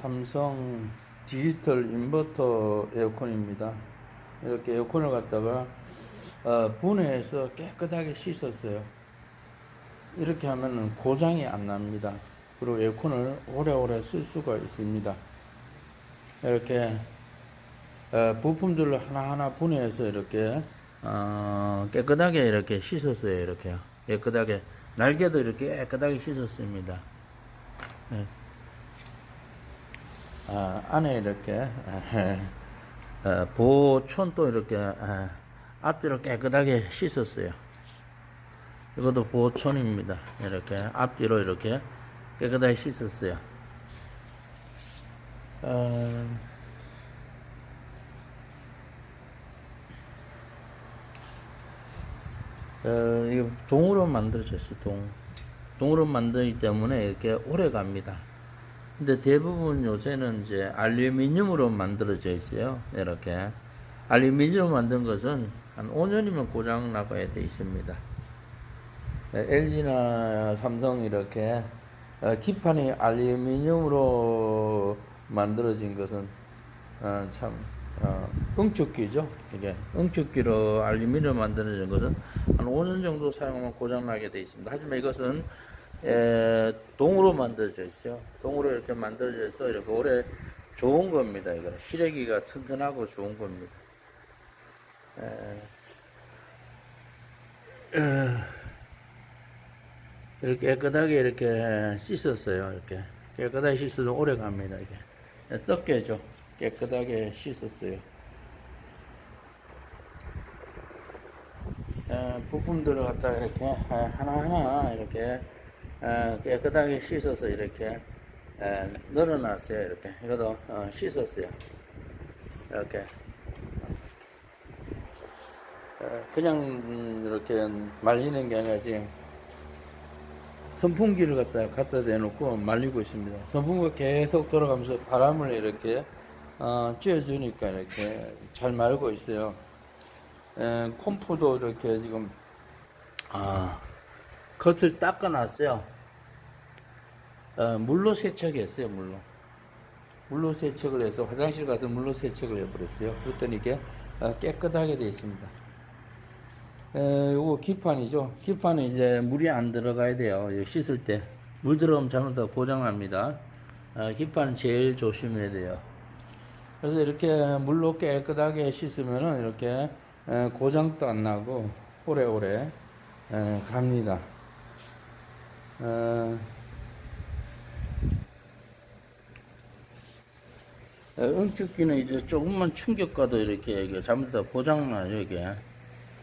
삼성 디지털 인버터 에어컨입니다. 이렇게 에어컨을 갖다가 어, 분해해서 깨끗하게 씻었어요. 이렇게 하면 고장이 안 납니다. 그리고 에어컨을 오래오래 쓸 수가 있습니다. 이렇게 어, 부품들을 하나하나 분해해서 이렇게 어, 깨끗하게 이렇게 씻었어요. 이렇게요. 깨끗하게 날개도 이렇게 깨끗하게 씻었습니다. 네. 아, 안에 이렇게 어, 보촌도 이렇게 어, 앞뒤로 깨끗하게 씻었어요. 이것도 보촌입니다. 이렇게 앞뒤로 이렇게 깨끗하게 씻었어요. 어, 어, 이거 동으로 만들어졌어요. 동. 동으로 만들기 때문에 이렇게 오래 갑니다. 근데 대부분 요새는 이제 알루미늄으로 만들어져 있어요. 이렇게. 알루미늄으로 만든 것은 한 5년이면 고장 나가야 돼 있습니다. LG나 삼성 이렇게 어, 기판이 알루미늄으로 만들어진 것은 어, 참 어, 응축기죠. 이게 응축기로 알루미늄 만드는 것은 한 5년 정도 사용하면 고장 나게 돼 있습니다. 하지만 이것은 에, 동으로 만들어져 있어요. 동으로 이렇게 만들어져 있어 이렇게 오래 좋은 겁니다. 이거 시래기가 튼튼하고 좋은 겁니다. 에, 에, 이렇게 깨끗하게 이렇게 씻었어요. 이렇게 깨끗하게 씻어도 오래 갑니다. 이게 떡게죠. 깨끗하게 씻었어요. 어, 부품들을 갖다 이렇게 어, 하나하나 이렇게 어, 깨끗하게 씻어서 이렇게 에, 널어놨어요. 이렇게 이것도 어, 씻었어요. 이렇게 어, 그냥 음, 이렇게 말리는 게 아니라 지금 선풍기를 갖다 갖다 대놓고 말리고 있습니다. 선풍기가 계속 돌아가면서 바람을 이렇게 어, 쬐어주니까 이렇게 잘 말고 있어요. 에, 콤프도 이렇게 지금 아, 겉을 닦아놨어요. 어, 물로 세척했어요, 물로. 물로 세척을 해서 화장실 가서 물로 세척을 해버렸어요. 그랬더니 이게 어, 깨끗하게 되어 있습니다. 에, 요거 기판이죠. 기판은 이제 물이 안 들어가야 돼요. 이거 씻을 때. 물 들어가면 잘못하면 고장납니다. 어, 기판은 제일 조심해야 돼요. 그래서 이렇게 물로 깨끗하게 씻으면은 이렇게 에, 고장도 안 나고 오래오래 에, 갑니다. 어, 에, 응축기는 이제 조금만 충격과도 이렇게 이게 잘못하면 고장나요, 이게.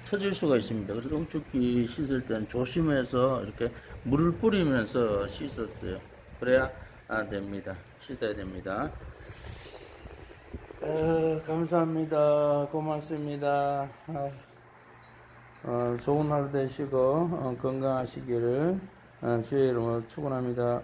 터질 수가 있습니다. 그래서 응축기 씻을 때는 조심해서 이렇게 물을 뿌리면서 씻었어요. 그래야 아, 됩니다. 씻어야 됩니다. 어, 감사합니다. 고맙습니다. 아, 어, 좋은 하루 되시고 어, 건강하시기를 어, 주의 이름으로 축원합니다.